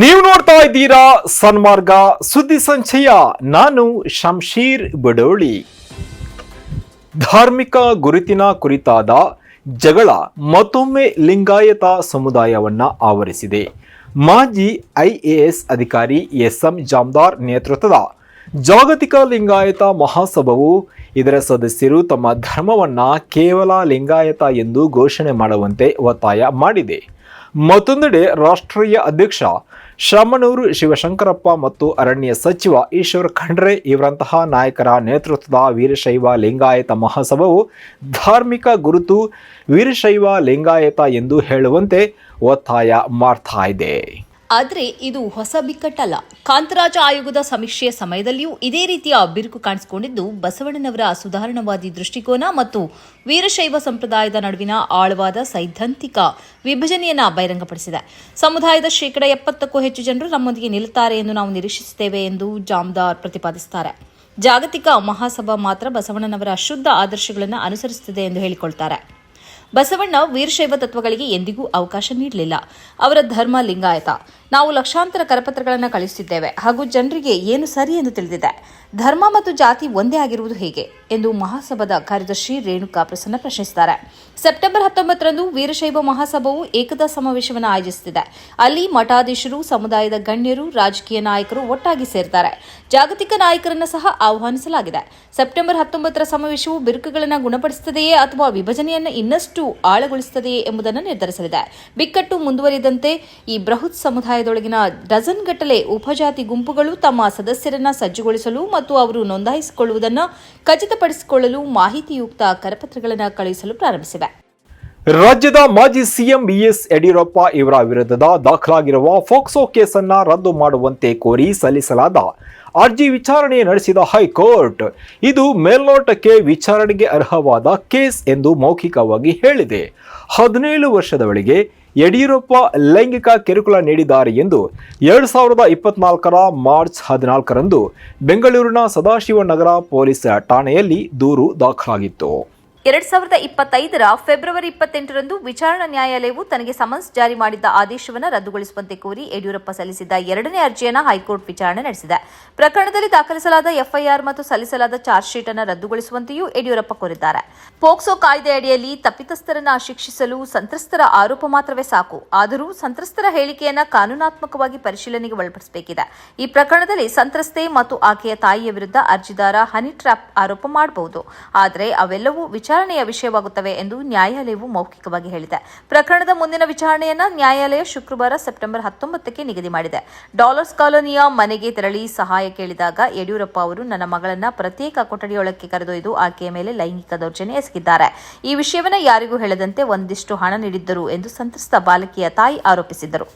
ನೀವು ನೋಡ್ತಾ ಇದ್ದೀರಾ ಸನ್ಮಾರ್ಗ ಸುದ್ದಿ ಸಂಚಯ. ನಾನು ಶಂಶೀರ್ ಬಡೋಳಿ. ಧಾರ್ಮಿಕ ಗುರುತಿನ ಕುರಿತಾದ ಜಗಳ ಮತ್ತೊಮ್ಮೆ ಲಿಂಗಾಯತ ಸಮುದಾಯವನ್ನ ಆವರಿಸಿದೆ. ಮಾಜಿ ಐಎಎಸ್ ಅಧಿಕಾರಿ ಎಸ್ ಎಂ ಜಾಮ್ದಾರ್ ನೇತೃತ್ವದ ಜಾಗತಿಕ ಲಿಂಗಾಯತ ಮಹಾಸಭಾವು ಇದರ ಸದಸ್ಯರು ತಮ್ಮ ಧರ್ಮವನ್ನ ಕೇವಲ ಲಿಂಗಾಯತ ಎಂದು ಘೋಷಣೆ ಮಾಡುವಂತೆ ಒತ್ತಾಯ ಮಾಡಿದೆ. ಮತ್ತೊಂದೆಡೆ ರಾಷ್ಟ್ರೀಯ ಅಧ್ಯಕ್ಷ ಶಾಮನೂರು ಶಿವಶಂಕರಪ್ಪ ಮತ್ತು ಅರಣ್ಯ ಸಚಿವ ಈಶ್ವರ್ ಖಂಡ್ರೆ ಇವರಂತಹ ನಾಯಕರ ನೇತೃತ್ವದ ವೀರಶೈವ ಲಿಂಗಾಯತ ಮಹಾಸಭವು ಧಾರ್ಮಿಕ ಗುರುತು, ವೀರಶೈವ ಲಿಂಗಾಯತ ಎಂದು ಹೇಳುವಂತೆ ಒತ್ತಾಯ ಮಾಡ್ತಾ ಇದೆ. ಆದರೆ ಇದು ಹೊಸ ಬಿಕ್ಕಟ್ಟಲ್ಲ. ಕಾಂತರಾಜ ಆಯೋಗದ ಸಮೀಕ್ಷೆಯ ಸಮಯದಲ್ಲಿಯೂ ಇದೇ ರೀತಿಯ ಬಿರುಕು ಕಾಣಿಸಿಕೊಂಡಿದ್ದು, ಬಸವಣ್ಣನವರ ಸುಧಾರಣವಾದಿ ದೃಷ್ಟಿಕೋನ ಮತ್ತು ವೀರಶೈವ ಸಂಪ್ರದಾಯದ ನಡುವಿನ ಆಳವಾದ ಸೈದ್ಧಾಂತಿಕ ವಿಭಜನೆಯನ್ನು ಬಹಿರಂಗಪಡಿಸಿದೆ. ಸಮುದಾಯದ ಶೇಕಡ ಎಪ್ಪತ್ತಕ್ಕೂ ಹೆಚ್ಚು ಜನರು ನಮ್ಮೊಂದಿಗೆ ನಿಲ್ಲುತ್ತಾರೆ ಎಂದು ನಾವು ನಿರೀಕ್ಷಿಸುತ್ತೇವೆ ಎಂದು ಜಾಮ್ದಾರ್ ಪ್ರತಿಪಾದಿಸುತ್ತಾರೆ. ಜಾಗತಿಕ ಮಹಾಸಭಾ ಮಾತ್ರ ಬಸವಣ್ಣನವರ ಶುದ್ಧ ಆದರ್ಶಗಳನ್ನು ಅನುಸರಿಸುತ್ತದೆ ಎಂದು ಹೇಳಿಕೊಳ್ತಾರೆ. ಬಸವಣ್ಣ ವೀರಶೈವ ತತ್ವಗಳಿಗೆ ಎಂದಿಗೂ ಅವಕಾಶ ನೀಡಲಿಲ್ಲ. ಅವರ ಧರ್ಮ ಲಿಂಗಾಯತ. ನಾವು ಲಕ್ಷಾಂತರ ಕರಪತ್ರಗಳನ್ನು ಕಳಿಸುತ್ತಿದ್ದೇವೆ ಹಾಗೂ ಜನರಿಗೆ ಏನು ಸರಿ ಎಂದು ತಿಳಿದಿದೆ. ಧರ್ಮ ಮತ್ತು ಜಾತಿ ಒಂದೇ ಆಗಿರುವುದು ಹೇಗೆ ಎಂದು ಮಹಾಸಭಾದ ಕಾರ್ಯದರ್ಶಿ ರೇಣುಕಾ ಪ್ರಸನ್ನ ಪ್ರಶ್ನಿಸಿದ್ದಾರೆ. ಸೆಪ್ಟೆಂಬರ್ ಹತ್ತೊಂಬತ್ತರಂದು ವೀರಶೈವ ಮಹಾಸಭವು ಏಕತಾ ಸಮಾವೇಶವನ್ನು ಆಯೋಜಿಸುತ್ತಿದೆ. ಅಲ್ಲಿ ಮಠಾಧೀಶರು, ಸಮುದಾಯದ ಗಣ್ಯರು, ರಾಜಕೀಯ ನಾಯಕರು ಒಟ್ಟಾಗಿ ಸೇರ್ತಾರೆ ಜಾಗತಿಕ ನಾಯಕರನ್ನು ಸಹ ಆಹ್ವಾನಿಸಲಾಗಿದೆ. ಸೆಪ್ಟೆಂಬರ್ ಹತ್ತೊಂಬತ್ತರ ಸಮಾವೇಶವು ಬಿರುಕುಗಳನ್ನು ಗುಣಪಡಿಸುತ್ತದೆಯೇ ಅಥವಾ ವಿಭಜನೆಯನ್ನು ಇನ್ನಷ್ಟು ಆಳಗೊಳಿಸುತ್ತದೆಯೇ ಎಂಬುದನ್ನು ನಿರ್ಧರಿಸಲಿದೆ. ಬಿಕ್ಕಟ್ಟು ಮುಂದುವರಿದಂತೆ ಈ ಬೃಹತ್ ಸಮುದಾಯದೊಳಗಿನ ಡಜನ್ ಗಟ್ಟಲೆ ಉಪಜಾತಿ ಗುಂಪುಗಳು ತಮ್ಮ ಸದಸ್ಯರನ್ನ ಸಜ್ಜುಗೊಳಿಸಲು ಮತ್ತು ಅವರು ನೋಂದಾಯಿಸಿಕೊಳ್ಳುವುದನ್ನು ಖಚಿತಪಡಿಸಿಕೊಳ್ಳಲು ಮಾಹಿತಿಯುಕ್ತ ಕರಪತ್ರಗಳನ್ನು ಕಳುಹಿಸಲು ಪ್ರಾರಂಭಿಸಿವೆ. ರಾಜ್ಯದ ಮಾಜಿ ಸಿಎಂ ಬಿಎಸ್ ಯಡಿಯೂರಪ್ಪ ಇವರ ವಿರುದ್ಧದ ದಾಖಲಾಗಿರುವ ಫೋಕ್ಸೋ ಕೇಸನ್ನ ರದ್ದು ಮಾಡುವಂತೆ ಕೋರಿ ಸಲ್ಲಿಸಲಾದ ಅರ್ಜಿ ವಿಚಾರಣೆ ನಡೆಸಿದ ಹೈಕೋರ್ಟ್, ಇದು ಮೇಲ್ನೋಟಕ್ಕೆ ವಿಚಾರಣೆಗೆ ಅರ್ಹವಾದ ಕೇಸ್ ಎಂದು ಮೌಖಿಕವಾಗಿ ಹೇಳಿದೆ. ಹದಿನೇಳು ವರ್ಷದವಳಿಗೆ ಯಡಿಯೂರಪ್ಪ ಲೈಂಗಿಕ ಕಿರುಕುಳ ನೀಡಿದ್ದಾರೆ ಎಂದು ಎರಡು ಸಾವಿರದ ಇಪ್ಪತ್ನಾಲ್ಕರ ಮಾರ್ಚ್ ಹದಿನಾಲ್ಕರಂದು ಬೆಂಗಳೂರಿನ ಸದಾಶಿವನಗರ ಪೊಲೀಸ್ ಠಾಣೆಯಲ್ಲಿ ದೂರು ದಾಖಲಾಗಿತ್ತು. ಎರಡ್ ಸಾವಿರದ ಇಪ್ಪತ್ತೈದರ ಫೆಬ್ರವರಿ ಇಪ್ಪತ್ತೆಂಟರಂದು ವಿಚಾರಣಾ ನ್ಯಾಯಾಲಯವು ತನಗೆ ಸಮನ್ಸ್ ಜಾರಿ ಮಾಡಿದ್ದ ಆದೇಶವನ್ನು ರದ್ದುಗೊಳಿಸುವಂತೆ ಕೋರಿ ಯಡಿಯೂರಪ್ಪ ಸಲ್ಲಿಸಿದ್ದ ಎರಡನೇ ಅರ್ಜಿಯನ್ನು ಹೈಕೋರ್ಟ್ ವಿಚಾರಣೆ ನಡೆಸಿದೆ. ಪ್ರಕರಣದಲ್ಲಿ ದಾಖಲಿಸಲಾದ ಎಫ್ಐಆರ್ ಮತ್ತು ಸಲ್ಲಿಸಲಾದ ಚಾರ್ಜ್ ಶೀಟ್ ಅನ್ನು ರದ್ದುಗೊಳಿಸುವಂತೆಯೂ ಯಡಿಯೂರಪ್ಪ ಕೋರಿದ್ದಾರೆ. ಪೋಕ್ಸೋ ಕಾಯ್ದೆಯಡಿಯಲ್ಲಿ ತಪ್ಪಿತಸ್ಥರನ್ನ ಶಿಕ್ಷಿಸಲು ಸಂತ್ರಸ್ತರ ಆರೋಪ ಮಾತ್ರವೇ ಸಾಕು. ಆದರೂ ಸಂತ್ರಸ್ತರ ಹೇಳಿಕೆಯನ್ನು ಕಾನೂನಾತ್ಮಕವಾಗಿ ಪರಿಶೀಲನೆಗೆ ಒಳಪಡಿಸಬೇಕಿದೆ. ಈ ಪ್ರಕರಣದಲ್ಲಿ ಸಂತ್ರಸ್ತೆ ಮತ್ತು ಆಕೆಯ ತಾಯಿಯ ವಿರುದ್ಧ ಅರ್ಜಿದಾರ ಹನಿ ಟ್ರ್ಯಾಪ್ ಆರೋಪ ಮಾಡಬಹುದು. ಆದರೆ ಅವೆಲ್ಲವೂ ವಿಚಾರಣೆಯ ವಿಷಯವಾಗುತ್ತವೆ ಎಂದು ನ್ಯಾಯಾಲಯವು ಮೌಖಿಕವಾಗಿ ಹೇಳಿದೆ. ಪ್ರಕರಣದ ಮುಂದಿನ ವಿಚಾರಣೆಯನ್ನು ನ್ಯಾಯಾಲಯ ಶುಕ್ರವಾರ ಸೆಪ್ಟೆಂಬರ್ ಹತ್ತೊಂಬತ್ತಕ್ಕೆ ನಿಗದಿ ಮಾಡಿದೆ. ಡಾಲರ್ಸ್ ಕಾಲೋನಿಯ ಮನೆಗೆ ತೆರಳಿ ಸಹಾಯ ಕೇಳಿದಾಗ ಯಡಿಯೂರಪ್ಪ ಅವರು, ನನ್ನ ಮಗಳನ್ನ ಪ್ರತ್ಯೇಕ ಕೊಠಡಿಯೊಳಕ್ಕೆ ಕರೆದೊಯ್ದು ಆಕೆಯ ಮೇಲೆ ಲೈಂಗಿಕ ದೌರ್ಜನ್ಯ ಎಸಗಿದ್ದಾರೆ. ಈ ವಿಷಯವನ್ನ ಯಾರಿಗೂ ಹೇಳದಂತೆ ಒಂದಿಷ್ಟು ಹಣ ನೀಡಿದ್ದರು ಎಂದು ಸಂತ್ರಸ್ತ ಬಾಲಕಿಯ ತಾಯಿ ಆರೋಪಿಸಿದ್ದರು.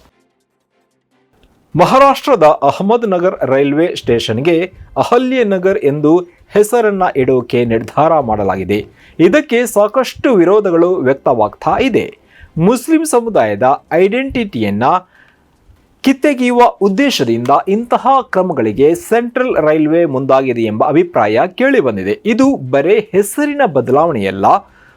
ಮಹಾರಾಷ್ಟ್ರದ ಅಹಮದ್ ನಗರ್ ರೈಲ್ವೆ ಸ್ಟೇಷನ್ಗೆ ಅಹಲ್ಯನಗರ್ ಎಂದು ಹೆಸರನ್ನ ಇಡೋಕೆ ನಿರ್ಧಾರ ಮಾಡಲಾಗಿದೆ. ಇದಕ್ಕೆ ಸಾಕಷ್ಟು ವಿರೋಧಗಳು ವ್ಯಕ್ತವಾಗ್ತಾ ಇದೆ. ಮುಸ್ಲಿಂ ಸಮುದಾಯದ ಐಡೆಂಟಿಟಿಯನ್ನ ಕಿತ್ತೆಗೆಯುವ ಉದ್ದೇಶದಿಂದ ಇಂತಹ ಕ್ರಮಗಳಿಗೆ ಸೆಂಟ್ರಲ್ ರೈಲ್ವೆ ಮುಂದಾಗಿದೆ ಎಂಬ ಅಭಿಪ್ರಾಯ ಕೇಳಿಬಂದಿದೆ. ಇದು ಬರೇ ಹೆಸರಿನ ಬದಲಾವಣೆಯಲ್ಲ.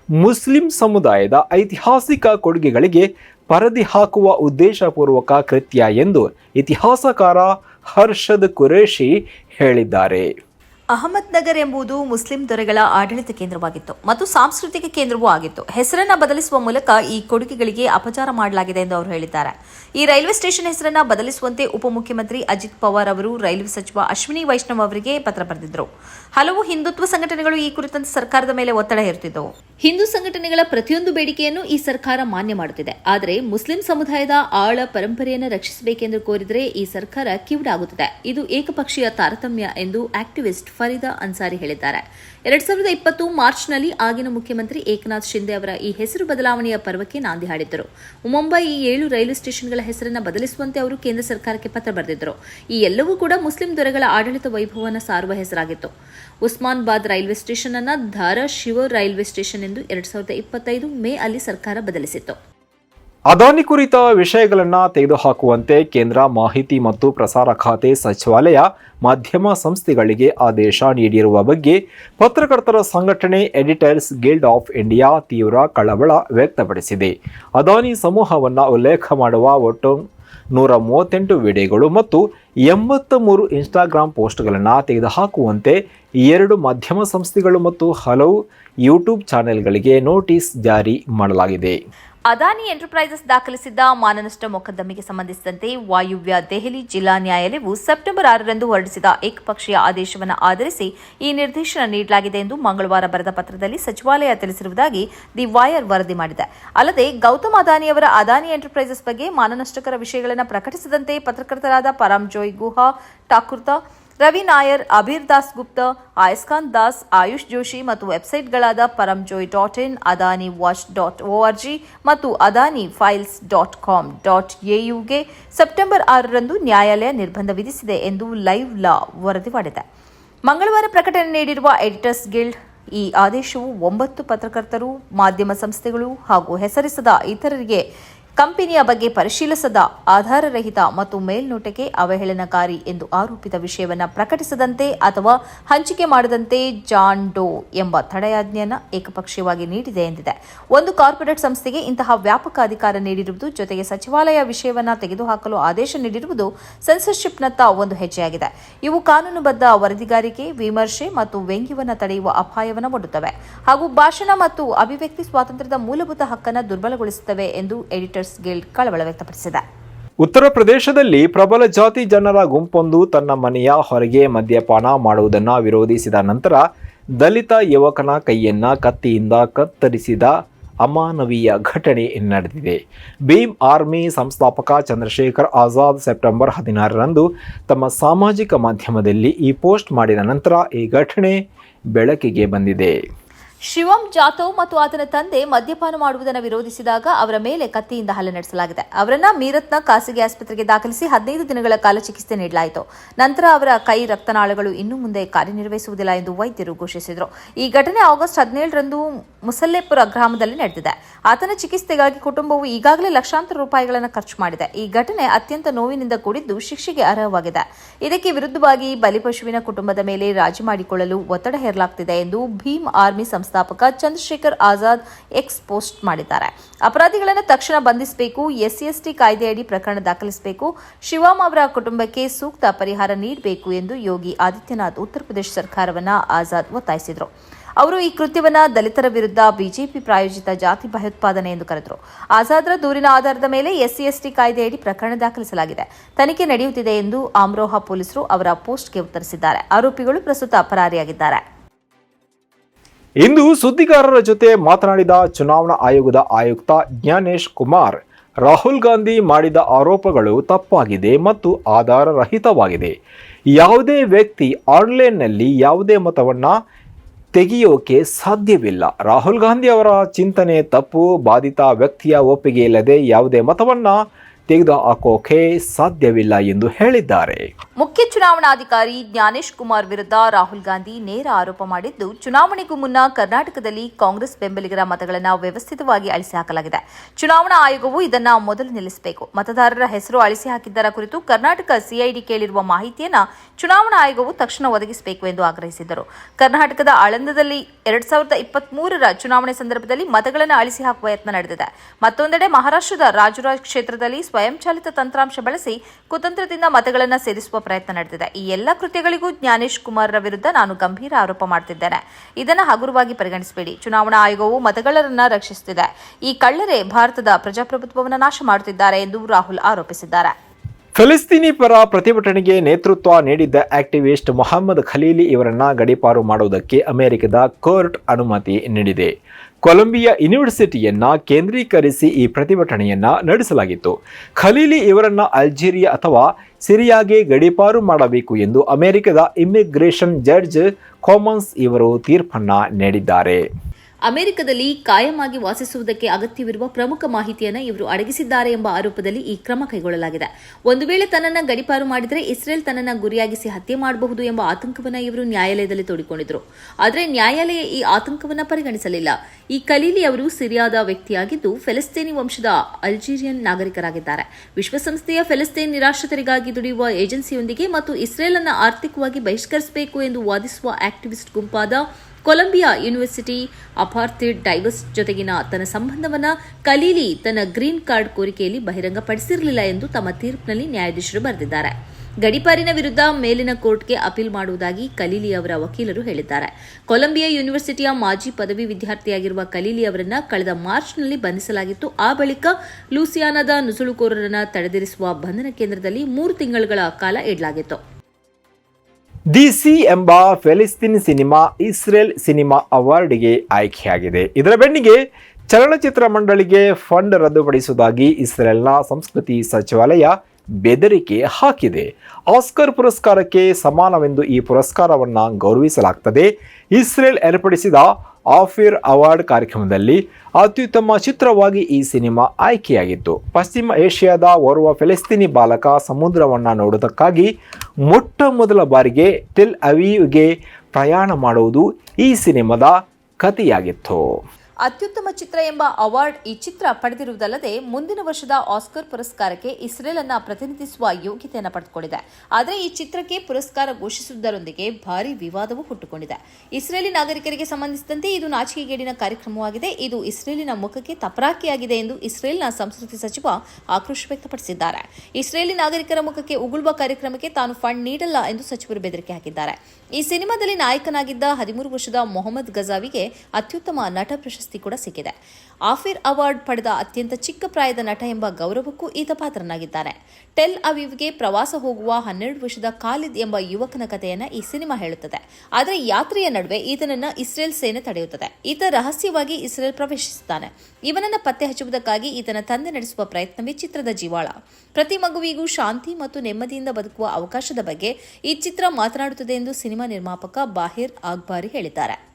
ಮುಸ್ಲಿಂ ಸಮುದಾಯದ ಐತಿಹಾಸಿಕ ಕೊಡುಗೆಗಳಿಗೆ ಪರದಿ ಹಾಕುವ ಉದ್ದೇಶಪೂರ್ವಕ ಕೃತ್ಯ ಎಂದು ಇತಿಹಾಸಕಾರ ಹರ್ಷದ್ ಕುರೇಶಿ ಹೇಳಿದ್ದಾರೆ. ಅಹಮದ್ ನಗರ್ ಎಂಬುದು ಮುಸ್ಲಿಂ ದೊರೆಗಳ ಆಡಳಿತ ಕೇಂದ್ರವಾಗಿತ್ತು ಮತ್ತು ಸಾಂಸ್ಕೃತಿಕ ಕೇಂದ್ರವೂ ಆಗಿತ್ತು. ಹೆಸರನ್ನ ಬದಲಿಸುವ ಮೂಲಕ ಈ ಕೊಡುಗೆಗಳಿಗೆ ಅಪಚಾರ ಮಾಡಲಾಗಿದೆ ಎಂದು ಅವರು ಹೇಳಿದ್ದಾರೆ. ಈ ರೈಲ್ವೆ ಸ್ಟೇಷನ್ ಹೆಸರನ್ನ ಬದಲಿಸುವಂತೆ ಉಪಮುಖ್ಯಮಂತ್ರಿ ಅಜಿತ್ ಪವಾರ್ ಅವರು ರೈಲ್ವೆ ಸಚಿವ ಅಶ್ವಿನಿ ವೈಷ್ಣವ್ ಅವರಿಗೆ ಪತ್ರ ಬರೆದಿದ್ದರು ಹಲವು ಹಿಂದುತ್ವ ಸಂಘಟನೆಗಳು ಈ ಕುರಿತಂತೆ ಸರ್ಕಾರದ ಮೇಲೆ ಒತ್ತಡ ಹೇರುತ್ತಿದ್ದವು. ಹಿಂದೂ ಸಂಘಟನೆಗಳ ಪ್ರತಿಯೊಂದು ಬೇಡಿಕೆಯನ್ನು ಈ ಸರ್ಕಾರ ಮಾನ್ಯ ಮಾಡುತ್ತಿದೆ. ಆದರೆ ಮುಸ್ಲಿಂ ಸಮುದಾಯದ ಆಳ ಪರಂಪರೆಯನ್ನು ರಕ್ಷಿಸಬೇಕೆಂದು ಕೋರಿದರೆ ಈ ಸರ್ಕಾರ ಕಿವುಡಾಗುತ್ತಿದೆ. ಇದು ಏಕಪಕ್ಷೀಯ ತಾರತಮ್ಯ ಎಂದು ಆಕ್ಟಿವಿಸ್ಟ್ ಫರೀದಾ ಅನ್ಸಾರಿ ಹೇಳಿದ್ದಾರೆ. ಎರಡ್ ಸಾವಿರದ ಇಪ್ಪತ್ತು ಮಾರ್ಚ್ನಲ್ಲಿ ಆಗಿನ ಮುಖ್ಯಮಂತ್ರಿ ಏಕನಾಥ್ ಶಿಂದೆ ಅವರ ಈ ಹೆಸರು ಬದಲಾವಣೆಯ ಪರ್ವಕ್ಕೆ ನಾಂದಿ ಹಾಡಿದ್ದರು. ಮುಂಬೈ ಈ ಏಳು ರೈಲು ಸ್ಟೇಷನ್ಗಳ ಹೆಸರನ್ನು ಬದಲಿಸುವಂತೆ ಅವರು ಕೇಂದ್ರ ಸರ್ಕಾರಕ್ಕೆ ಪತ್ರ ಬರೆದಿದ್ದರು. ಈ ಎಲ್ಲವೂ ಕೂಡ ಮುಸ್ಲಿಂ ದೊರೆಗಳ ಆಡಳಿತ ವೈಭವವನ್ನು ಸಾರುವ ಹೆಸರಾಗಿತ್ತು. ಉಸ್ಮಾನ್ಬಾದ್ ರೈಲ್ವೆ ಸ್ಟೇಷನ್ ಅನ್ನ ಧಾರಾ ಶಿವ ರೈಲ್ವೆ ಸ್ಟೇಷನ್ ಎಂದು ಎರಡ್ ಸಾವಿರದ ಇಪ್ಪತ್ತೈದು ಮೇ ಅಲ್ಲಿ ಸರ್ಕಾರ ಬದಲಿಸಿತ್ತು. ಅದಾನಿ ಕುರಿತ ವಿಷಯಗಳನ್ನು ತೆಗೆದುಹಾಕುವಂತೆ ಕೇಂದ್ರ ಮಾಹಿತಿ ಮತ್ತು ಪ್ರಸಾರ ಖಾತೆ ಸಚಿವಾಲಯ ಮಾಧ್ಯಮ ಸಂಸ್ಥೆಗಳಿಗೆ ಆದೇಶ ನೀಡಿರುವ ಬಗ್ಗೆ ಪತ್ರಕರ್ತರ ಸಂಘಟನೆ ಎಡಿಟರ್ಸ್ ಗಿಲ್ಡ್ ಆಫ್ ಇಂಡಿಯಾ ತೀವ್ರ ಕಳವಳ ವ್ಯಕ್ತಪಡಿಸಿದೆ. ಅದಾನಿ ಸಮೂಹವನ್ನು ಉಲ್ಲೇಖ ಮಾಡುವ ಒಟ್ಟು ನೂರ ಮೂವತ್ತೆಂಟು ವಿಡಿಯೋಗಳು ಮತ್ತು ಎಂಬತ್ತ ಮೂರು ಇನ್ಸ್ಟಾಗ್ರಾಮ್ ಪೋಸ್ಟ್ಗಳನ್ನು ತೆಗೆದುಹಾಕುವಂತೆ ಎರಡು ಮಾಧ್ಯಮ ಸಂಸ್ಥೆಗಳು ಮತ್ತು ಹಲವು ಯೂಟ್ಯೂಬ್ ಚಾನೆಲ್ಗಳಿಗೆ ನೋಟಿಸ್ ಜಾರಿ ಮಾಡಲಾಗಿದೆ. ಅದಾನಿ ಎಂಟರ್ಪ್ರೈಸಸ್ ದಾಖಲಿಸಿದ್ದ ಮಾನನಷ್ಟ ಮೊಕದ್ದಮೆಗೆ ಸಂಬಂಧಿಸಿದಂತೆ ವಾಯುವ್ಯ ದೆಹಲಿ ಜಿಲ್ಲಾ ನ್ಯಾಯಾಲಯವು ಸೆಪ್ಟೆಂಬರ್ ಆರರಂದು ಹೊರಡಿಸಿದ ಏಕಪಕ್ಷೀಯ ಆದೇಶವನ್ನು ಆಧರಿಸಿ ಈ ನಿರ್ದೇಶನ ನೀಡಲಾಗಿದೆ ಎಂದು ಮಂಗಳವಾರ ಬರೆದ ಪತ್ರದಲ್ಲಿ ಸಚಿವಾಲಯ ತಿಳಿಸಿರುವುದಾಗಿ ದಿ ವಾಯರ್ ವರದಿ ಮಾಡಿದೆ. ಅಲ್ಲದೆ ಗೌತಮ್ ಅದಾನಿಯವರ ಅದಾನಿ ಎಂಟರ್ಪ್ರೈಸಸ್ ಬಗ್ಗೆ ಮಾನನಷ್ಟಕರ ವಿಷಯಗಳನ್ನು ಪ್ರಕಟಿಸದಂತೆ ಪತ್ರಕರ್ತರಾದ ಪರಾಮ್ ಜೋಯ್ ಗುಹಾ, ಠಾಕುರ್ತಾ ರವಿ ನಾಯರ್, ಅಬೀರ್ ದಾಸ್ ಗುಪ್ತಾ, ಆಯಸ್ಕಾಂತ್ ದಾಸ್, ಆಯುಷ್ ಜೋಶಿ ಮತ್ತು ವೆಬ್ಸೈಟ್ಗಳಾದ Paranjoy dot in, Adani watch dot O R G ಮತ್ತು Adani files dot com dot ಎಯುಗೆ September ಆರರಂದು ನ್ಯಾಯಾಲಯ ನಿರ್ಬಂಧ ವಿಧಿಸಿದೆ ಎಂದು ಲೈವ್ ಲಾ ವರದಿ ಮಾಡಿದೆ. ಮಂಗಳವಾರ ಪ್ರಕಟಣೆ ನೀಡಿರುವ ಎಡಿಟರ್ಸ್ ಗಿಲ್ಡ್ ಈ ಆದೇಶವು ಒಂಬತ್ತು ಪತ್ರಕರ್ತರು, ಮಾಧ್ಯಮ ಸಂಸ್ಥೆಗಳು ಹಾಗೂ ಹೆಸರಿಸದ ಇತರರಿಗೆ ಕಂಪನಿಯ ಬಗ್ಗೆ ಪರಿಶೀಲಿಸದ ಆಧಾರರಹಿತ ಮತ್ತು ಮೇಲ್ನೋಟಕ್ಕೆ ಅವಹೇಳನಕಾರಿ ಎಂದು ಆರೋಪಿತ ವಿಷಯವನ್ನು ಪ್ರಕಟಿಸದಂತೆ ಅಥವಾ ಹಂಚಿಕೆ ಮಾಡದಂತೆ ಜಾನ್ ಡೋ ಎಂಬ ತಡೆಯಾಜ್ಞೆಯನ್ನು ಏಕಪಕ್ಷೀಯವಾಗಿ ನೀಡಿದೆ ಎಂದಿದೆ. ಒಂದು ಕಾರ್ಪೊರೇಟ್ ಸಂಸ್ಥೆಗೆ ಇಂತಹ ವ್ಯಾಪಕ ಅಧಿಕಾರ ನೀಡಿರುವುದು ಜೊತೆಗೆ ಸಚಿವಾಲಯ ವಿಷಯವನ್ನು ತೆಗೆದುಹಾಕಲು ಆದೇಶ ನೀಡಿರುವುದು ಸೆನ್ಸರ್ಶಿಪ್ನತ್ತ ಒಂದು ಹೆಜ್ಜೆಯಾಗಿದೆ. ಇವು ಕಾನೂನುಬದ್ಧ ವರದಿಗಾರಿಕೆ, ವಿಮರ್ಶೆ ಮತ್ತು ವ್ಯಂಗ್ಯವನ್ನು ತಡೆಯುವ ಅಪಾಯವನ್ನು ಒಡ್ಡುತ್ತವೆ. ಹಾಗೂ ಭಾಷಣ ಮತ್ತು ಅಭಿವ್ಯಕ್ತಿ ಸ್ವಾತಂತ್ರ್ಯದ ಮೂಲಭೂತ ಹಕ್ಕನ್ನು ದುರ್ಬಲಗೊಳಿಸುತ್ತವೆ ಎಂದು ಎಡಿಟರ್ಸ್ ಗಿಲ್ಡ್ ಕಳವಳ ವ್ಯಕ್ತಪಡಿಸಿದೆ. ಉತ್ತರ ಪ್ರದೇಶದಲ್ಲಿ ಪ್ರಬಲ ಜಾತಿ ಜನರ ಗುಂಪೊಂದು ತನ್ನ ಮನೆಯ ಹೊರಗೆ ಮದ್ಯಪಾನ ಮಾಡುವುದನ್ನು ವಿರೋಧಿಸಿದ ನಂತರ ದಲಿತ ಯುವಕನ ಕೈಯನ್ನ ಕತ್ತಿಯಿಂದ ಕತ್ತರಿಸಿದ ಅಮಾನವೀಯ ಘಟನೆ ನಡೆದಿದೆ. ಭೀಮ್ ಆರ್ಮಿ ಸಂಸ್ಥಾಪಕ ಚಂದ್ರಶೇಖರ್ ಆಜಾದ್ ಸೆಪ್ಟೆಂಬರ್ ಹದಿನಾರರಂದು ತಮ್ಮ ಸಾಮಾಜಿಕ ಮಾಧ್ಯಮದಲ್ಲಿ ಈ ಪೋಸ್ಟ್ ಮಾಡಿದ ನಂತರ ಈ ಘಟನೆ ಬೆಳಕಿಗೆ ಬಂದಿದೆ. ಶಿವಂ ಜಾತವ್ ಮತ್ತು ಆತನ ತಂದೆ ಮದ್ಯಪಾನ ಮಾಡುವುದನ್ನು ವಿರೋಧಿಸಿದಾಗ ಅವರ ಮೇಲೆ ಕತ್ತಿಯಿಂದ ಹಲ್ಲೆ ನಡೆಸಲಾಗಿದೆ. ಅವರನ್ನ ಮೀರತ್ನ ಖಾಸಗಿ ಆಸ್ಪತ್ರೆಗೆ ದಾಖಲಿಸಿ ಹದಿನೈದು ದಿನಗಳ ಕಾಲ ಚಿಕಿತ್ಸೆ ನೀಡಲಾಯಿತು. ನಂತರ ಅವರ ಕೈ ರಕ್ತನಾಳಗಳು ಇನ್ನು ಮುಂದೆ ಕಾರ್ಯನಿರ್ವಹಿಸುವುದಿಲ್ಲ ಎಂದು ವೈದ್ಯರು ಘೋಷಿಸಿದರು. ಈ ಘಟನೆ ಆಗಸ್ಟ್ ಹದಿನೇಳರಂದು ಮುಸಲ್ಲೇಪುರ ಗ್ರಾಮದಲ್ಲಿ ನಡೆದಿದೆ. ಆತನ ಚಿಕಿತ್ಸೆಗಾಗಿ ಕುಟುಂಬವು ಈಗಾಗಲೇ ಲಕ್ಷಾಂತರ ರೂಪಾಯಿಗಳನ್ನು ಖರ್ಚು ಮಾಡಿದೆ. ಈ ಘಟನೆ ಅತ್ಯಂತ ನೋವಿನಿಂದ ಕೂಡಿದ್ದು ಶಿಕ್ಷೆಗೆ ಅರ್ಹವಾಗಿದೆ. ಇದಕ್ಕೆ ವಿರುದ್ಧವಾಗಿ ಬಲಿಪಶುವಿನ ಕುಟುಂಬದ ಮೇಲೆ ರಾಜಿ ಮಾಡಿಕೊಳ್ಳಲು ಒತ್ತಡ ಹೇರಲಾಗುತ್ತಿದೆ ಎಂದು ಭೀಮ್ ಆರ್ಮಿ ಸಂಸ್ಥಾಪಕ ಚಂದ್ರಶೇಖರ್ ಆಜಾದ್ ಎಕ್ಸ್ ಪೋಸ್ಟ್ ಮಾಡಿದ್ದಾರೆ. ಅಪರಾಧಿಗಳನ್ನು ತಕ್ಷಣ ಬಂಧಿಸಬೇಕು ಎಸ್ಸಿ ಎಸ್ಟಿ ಕಾಯ್ದೆಯಡಿ ಪ್ರಕರಣ ದಾಖಲಿಸಬೇಕು, ಶಿವಾಮ್ ಅವರ ಕುಟುಂಬಕ್ಕೆ ಸೂಕ್ತ ಪರಿಹಾರ ನೀಡಬೇಕು ಎಂದು ಯೋಗಿ ಆದಿತ್ಯನಾಥ್ ಉತ್ತರ ಪ್ರದೇಶ ಸರ್ಕಾರವನ್ನು ಆಜಾದ್ ಒತ್ತಾಯಿಸಿದರು. ಅವರು ಈ ಕೃತ್ಯವನ್ನು ದಲಿತರ ವಿರುದ್ಧ ಬಿಜೆಪಿ ಪ್ರಾಯೋಜಿತ ಜಾತಿ ಭಯೋತ್ಪಾದನೆ ಎಂದು ಕರೆದರು. ಆಜಾದ್ರ ದೂರಿನ ಆಧಾರದ ಮೇಲೆ ಎಸ್ಸಿ ಎಸ್ಟಿ ಕಾಯ್ದೆಯಡಿ ಪ್ರಕರಣ ದಾಖಲಿಸಲಾಗಿದೆ. ತನಿಖೆ ನಡೆಯುತ್ತಿದೆ ಎಂದು ಆಮ್ರೋಹಾ ಪೊಲೀಸರು ಅವರ ಪೋಸ್ಟ್ಗೆ ಉತ್ತರಿಸಿದ್ದಾರೆ. ಆರೋಪಿಗಳು ಪ್ರಸ್ತುತ ಪರಾರಿಯಾಗಿದ್ದಾರೆ. ಇಂದು ಸುದ್ದಿಗಾರರ ಜೊತೆ ಮಾತನಾಡಿದ ಚುನಾವಣಾ ಆಯೋಗದ ಆಯುಕ್ತ ಜ್ಞಾನೇಶ್ ಕುಮಾರ್, ರಾಹುಲ್ ಗಾಂಧಿ ಮಾಡಿದ ಆರೋಪಗಳು ತಪ್ಪಾಗಿದೆ ಮತ್ತು ಆಧಾರರಹಿತವಾಗಿದೆ. ಯಾವುದೇ ವ್ಯಕ್ತಿ ಆನ್ಲೈನ್ನಲ್ಲಿ ಯಾವುದೇ ಮತವನ್ನು ತೆಗೆಯೋಕೆ ಸಾಧ್ಯವಿಲ್ಲ. ರಾಹುಲ್ ಗಾಂಧಿ ಅವರ ಚಿಂತನೆ ತಪ್ಪು, ಬಾಧಿತ ವ್ಯಕ್ತಿಯ ಒಪ್ಪಿಗೆ ಇಲ್ಲದೆ ಯಾವುದೇ ಮತವನ್ನು ತೆಗೆದುಹಾಕೋಕೆ ಸಾಧ್ಯವಿಲ್ಲ ಎಂದು ಹೇಳಿದ್ದಾರೆ. ಮುಖ್ಯ ಚುನಾವಣಾಧಿಕಾರಿ ಜ್ಞಾನೇಶ್ ಕುಮಾರ್ ವಿರುದ್ಧ ರಾಹುಲ್ ಗಾಂಧಿ ನೇರ ಆರೋಪ ಮಾಡಿದ್ದು, ಚುನಾವಣೆಗೂ ಮುನ್ನ ಕರ್ನಾಟಕದಲ್ಲಿ ಕಾಂಗ್ರೆಸ್ ಬೆಂಬಲಿಗರ ಮತಗಳನ್ನು ವ್ಯವಸ್ಥಿತವಾಗಿ ಅಳಿಸಿ ಹಾಕಲಾಗಿದೆ ಚುನಾವಣಾ ಆಯೋಗವು ಇದನ್ನು ಮೊದಲು ನಿಲ್ಲಿಸಬೇಕು. ಮತದಾರರ ಹೆಸರು ಅಳಿಸಿ ಹಾಕಿದ್ದರ ಕುರಿತು ಕರ್ನಾಟಕ ಸಿಐಡಿ ಕೇಳಿರುವ ಮಾಹಿತಿಯನ್ನು ಚುನಾವಣಾ ಆಯೋಗವು ತಕ್ಷಣ ಒದಗಿಸಬೇಕು ಎಂದು ಆಗ್ರಹಿಸಿದರು ಕರ್ನಾಟಕದ ಆಳಂದದಲ್ಲಿ ಎರಡ್ ಸಾವಿರದ ಇಪ್ಪತ್ತ್ ಮೂರರ ಚುನಾವಣೆ ಸಂದರ್ಭದಲ್ಲಿ ಮತಗಳನ್ನು ಅಳಿಸಿ ಹಾಕುವ ಯತ್ನ ನಡೆದಿದೆ. ಮತ್ತೊಂದೆಡೆ ಮಹಾರಾಷ್ಟ್ರದ ರಾಜುರಾಜ್ ಕ್ಷೇತ್ರದಲ್ಲಿ ಸ್ವಯಂಚಾಲಿತ ತಂತ್ರಾಂಶ ಬಳಸಿ ಕುತಂತ್ರದಿಂದ ಮತಗಳನ್ನು ಸೇರಿಸುವ ಪ್ರಯತ್ನ ನಡೆದಿದೆ. ಈ ಎಲ್ಲ ಕೃತ್ಯಗಳಿಗೂ ಜ್ಞಾನೇಶ್ ಕುಮಾರ್ರ ವಿರುದ್ಧ ನಾನು ಗಂಭೀರ ಆರೋಪ ಮಾಡುತ್ತಿದ್ದೇನೆ ಇದನ್ನು ಹಗುರವಾಗಿ ಪರಿಗಣಿಸಬೇಡಿ. ಚುನಾವಣಾ ಆಯೋಗವು ಮತಗಳರನ್ನ ರಕ್ಷಿಸುತ್ತಿದೆ. ಈ ಕಳ್ಳರೇ ಭಾರತದ ಪ್ರಜಾಪ್ರಭುತ್ವವನ್ನು ನಾಶ ಮಾಡುತ್ತಿದ್ದಾರೆ ಎಂದು ರಾಹುಲ್ ಆರೋಪಿಸಿದ್ದಾರೆ. ಫಿಲಿಸ್ತೀನಿ ಪರ ಪ್ರತಿಭಟನೆಗೆ ನೇತೃತ್ವ ನೀಡಿದ್ದ ಆಕ್ಟಿವಿಸ್ಟ್ ಮೊಹಮ್ಮದ್ ಖಲೀಲಿ ಇವರನ್ನ ಗಡೀಪಾರು ಮಾಡುವುದಕ್ಕೆ ಅಮೆರಿಕದ ಕೋರ್ಟ್ ಅನುಮತಿ ನೀಡಿದೆ. ಕೊಲಂಬಿಯಾ ಯೂನಿವರ್ಸಿಟಿಯನ್ನ ಕೇಂದ್ರೀಕರಿಸಿ ಈ ಪ್ರತಿಭಟನೆಯನ್ನ ನಡೆಸಲಾಗಿತ್ತು. ಖಲೀಲಿ ಇವರನ್ನ ಅಲ್ಜೀರಿಯಾ ಅಥವಾ ಸಿರಿಯಾಗೆ ಗಡೀಪಾರು ಮಾಡಬೇಕು ಎಂದು ಅಮೆರಿಕದ ಇಮಿಗ್ರೇಷನ್ ಜಡ್ಜ್ ಕಾಮನ್ಸ್ ಇವರು ತೀರ್ಪನ್ನ ನೀಡಿದ್ದಾರೆ. ಅಮೆರಿಕದಲ್ಲಿ ಕಾಯಮಾಗಿ ವಾಸಿಸುವುದಕ್ಕೆ ಅಗತ್ಯವಿರುವ ಪ್ರಮುಖ ಮಾಹಿತಿಯನ್ನು ಇವರು ಅಡಗಿಸಿದ್ದಾರೆ ಎಂಬ ಆರೋಪದಲ್ಲಿ ಈ ಕ್ರಮ ಕೈಗೊಳ್ಳಲಾಗಿದೆ. ಒಂದು ವೇಳೆ ತನ್ನನ್ನು ಗಡಿಪಾರು ಮಾಡಿದರೆ ಇಸ್ರೇಲ್ ತನ್ನನ್ನು ಗುರಿಯಾಗಿಸಿ ಹತ್ಯೆ ಮಾಡಬಹುದು ಎಂಬ ಆತಂಕವನ್ನು ಇವರು ನ್ಯಾಯಾಲಯದಲ್ಲಿ ತೋಡಿಕೊಂಡಿದ್ರು. ಆದರೆ ನ್ಯಾಯಾಲಯ ಈ ಆತಂಕವನ್ನು ಪರಿಗಣಿಸಲಿಲ್ಲ. ಈ ಕಲೀಲಿ ಅವರು ಸಿರಿಯಾದ ವ್ಯಕ್ತಿಯಾಗಿದ್ದು ಫೆಲಸ್ತೀನಿ ವಂಶದ ಅಲ್ಜೀರಿಯನ್ ನಾಗರಿಕರಾಗಿದ್ದಾರೆ. ವಿಶ್ವಸಂಸ್ಥೆಯ ಫೆಲಸ್ತೀನ್ ನಿರಾಶ್ರಿತರಿಗಾಗಿ ದುಡಿಯುವ ಏಜೆನ್ಸಿಯೊಂದಿಗೆ ಮತ್ತು ಇಸ್ರೇಲ್ ಅನ್ನು ಆರ್ಥಿಕವಾಗಿ ಬಹಿಷ್ಕರಿಸಬೇಕು ಎಂದು ವಾದಿಸುವ ಆಕ್ಟಿವಿಸ್ಟ್ ಗುಂಪಾದ ಕೊಲಂಬಿಯಾ ಯೂನಿವರ್ಸಿಟಿ ಅಪಾರ್ಥಿಡ್ ಡೈವರ್ಸ್ ಜೊತೆಗಿನ ತನ್ನ ಸಂಬಂಧವನ್ನ ಕಲೀಲಿ ತನ್ನ ಗ್ರೀನ್ ಕಾರ್ಡ್ ಕೋರಿಕೆಯಲ್ಲಿ ಬಹಿರಂಗಪಡಿಸಿರಲಿಲ್ಲ ಎಂದು ತಮ್ಮ ತೀರ್ಪಿನಲ್ಲಿ ನ್ಯಾಯಾಧೀಶರು ಬರೆದಿದ್ದಾರೆ. ಗಡಿಪಾರಿನ ವಿರುದ್ಧ ಮೇಲಿನ ಕೋರ್ಟ್ಗೆ ಅಪೀಲ್ ಮಾಡುವುದಾಗಿ ಕಲೀಲಿ ಅವರ ವಕೀಲರು ಹೇಳಿದ್ದಾರೆ. ಕೊಲಂಬಿಯಾ ಯೂನಿವರ್ಸಿಟಿಯ ಮಾಜಿ ಪದವಿ ವಿದ್ಯಾರ್ಥಿಯಾಗಿರುವ ಕಲೀಲಿ ಅವರನ್ನ ಕಳೆದ ಮಾರ್ಚ್ನಲ್ಲಿ ಬಂಧಿಸಲಾಗಿತ್ತು. ಆ ಬಳಿಕ ಲೂಸಿಯಾನದ ನುಸುಳುಕೋರರನ್ನ ತಡೆದಿರಿಸುವ ಬಂಧನ ಕೇಂದ್ರದಲ್ಲಿ ಮೂರು ತಿಂಗಳುಗಳ ಕಾಲ ಇಡಲಾಗಿತ್ತು. ದಿ ಸಿ ಎಂಬ ಫೆಲಿಸ್ತೀನ್ ಸಿನಿಮಾ ಇಸ್ರೇಲ್ ಸಿನಿಮಾ ಅವಾರ್ಡ್ಗೆ ಆಯ್ಕೆಯಾಗಿದೆ. ಇದರ ಬೆನ್ನಿಗೆ ಚಲನಚಿತ್ರ ಮಂಡಳಿಗೆ ಫಂಡ್ ರದ್ದುಪಡಿಸುವುದಾಗಿ ಇಸ್ರೇಲ್ನ ಸಂಸ್ಕೃತಿ ಸಚಿವಾಲಯ ಬೆದರಿಕೆ ಹಾಕಿದೆ. ಆಸ್ಕರ್ ಪುರಸ್ಕಾರಕ್ಕೆ ಸಮಾನವೆಂದು ಈ ಪುರಸ್ಕಾರವನ್ನು ಗೌರವಿಸಲಾಗ್ತದೆ. ಇಸ್ರೇಲ್ ಏರ್ಪಡಿಸಿದ ಆಫಿರ್ ಅವಾರ್ಡ್ ಕಾರ್ಯಕ್ರಮದಲ್ಲಿ ಅತ್ಯುತ್ತಮ ಚಿತ್ರವಾಗಿ ಈ ಸಿನಿಮಾ ಆಯ್ಕೆಯಾಗಿತ್ತು. ಪಶ್ಚಿಮ ಏಷ್ಯಾದ ಓರ್ವ ಫೆಲಿಸ್ತೀನಿ ಬಾಲಕ ಸಮುದ್ರವನ್ನು ನೋಡುವುದಕ್ಕಾಗಿ ಮೊಟ್ಟ ಮೊದಲ ಬಾರಿಗೆ ಟೆಲ್ ಅವೀವ್ಗೆ ಪ್ರಯಾಣ ಮಾಡುವುದು ಈ ಸಿನಿಮಾದ ಕಥೆಯಾಗಿತ್ತು. ಅತ್ಯುತ್ತಮ ಚಿತ್ರ ಎಂಬ ಅವಾರ್ಡ್ ಈ ಚಿತ್ರ ಪಡೆದಿರುವುದಲ್ಲದೆ ಮುಂದಿನ ವರ್ಷದ ಆಸ್ಕರ್ ಪುರಸ್ಕಾರಕ್ಕೆ ಇಸ್ರೇಲ್ ಅನ್ನ ಪ್ರತಿನಿಧಿಸುವ ಯೋಗ್ಯತೆಯನ್ನು ಪಡೆದುಕೊಂಡಿದೆ. ಆದರೆ ಈ ಚಿತ್ರಕ್ಕೆ ಪುರಸ್ಕಾರ ಘೋಷಿಸುವುದರೊಂದಿಗೆ ಭಾರಿ ವಿವಾದವೂ ಹುಟ್ಟುಕೊಂಡಿದೆ. ಇಸ್ರೇಲಿ ನಾಗರಿಕರಿಗೆ ಸಂಬಂಧಿಸಿದಂತೆ ಇದು ನಾಚಿಕೆಗೇಡಿನ ಕಾರ್ಯಕ್ರಮವಾಗಿದೆ. ಇದು ಇಸ್ರೇಲಿನ ಮುಖಕ್ಕೆ ತಪರಾಕಿಯಾಗಿದೆ ಎಂದು ಇಸ್ರೇಲ್ನ ಸಂಸ್ಕೃತಿ ಸಚಿವ ಆಕ್ರೋಶ ವ್ಯಕ್ತಪಡಿಸಿದ್ದಾರೆ. ಇಸ್ರೇಲಿ ನಾಗರಿಕರ ಮುಖಕ್ಕೆ ಉಗುಳುವ ಕಾರ್ಯಕ್ರಮಕ್ಕೆ ತಾನು ಫಂಡ್ ನೀಡಲ್ಲ ಎಂದು ಸಚಿವರು ಬೆದರಿಕೆ ಹಾಕಿದ್ದಾರೆ. ಈ ಸಿನಿಮಾದಲ್ಲಿ ನಾಯಕನಾಗಿದ್ದ ಹದಿಮೂರು ವರ್ಷದ ಮೊಹಮ್ಮದ್ ಗಜಾವಿಗೆ ಅತ್ಯುತ್ತಮ ನಟ ಪ್ರಶಸ್ತಿ ಕೂಡ ಸಿಕ್ಕಿದೆ. ಆಫಿರ್ ಅವಾರ್ಡ್ ಪಡೆದ ಅತ್ಯಂತ ಚಿಕ್ಕ ಪ್ರಾಯದ ನಟ ಎಂಬ ಗೌರವಕ್ಕೂ ಈತ ಪಾತ್ರನಾಗಿದ್ದಾನೆ ಟೆಲ್ ಅವಿವ್ಗೆ ಪ್ರವಾಸ ಹೋಗುವ ಹನ್ನೆರಡು ವರ್ಷದ ಖಾಲಿದ್ ಎಂಬ ಯುವಕನ ಕಥೆಯನ್ನ ಈ ಸಿನಿಮಾ ಹೇಳುತ್ತದೆ. ಆದರೆ ಯಾತ್ರೆಯ ನಡುವೆ ಈತನನ್ನ ಇಸ್ರೇಲ್ ಸೇನೆ ತಡೆಯುತ್ತದೆ. ಈತ ರಹಸ್ಯವಾಗಿ ಇಸ್ರೇಲ್ ಪ್ರವೇಶಿಸುತ್ತಾನೆ. ಇವನನ್ನ ಪತ್ತೆ ಹಚ್ಚುವುದಕ್ಕಾಗಿ ಈತನ ತಂದೆ ನಡೆಸುವ ಪ್ರಯತ್ನವೇ ಚಿತ್ರದ ಜೀವಾಳ. ಪ್ರತಿ ಮಗುವಿಗೂ ಶಾಂತಿ ಮತ್ತು ನೆಮ್ಮದಿಯಿಂದ ಬದುಕುವ ಅವಕಾಶದ ಬಗ್ಗೆ ಈ ಚಿತ್ರ ಮಾತನಾಡುತ್ತದೆ ಎಂದು ಸಿನಿಮಾ ನಿರ್ಮಾಪಕ ಬಾಹಿರ್ ಆಗ್ಬಾರಿ ಹೇಳಿದ್ದಾರೆ.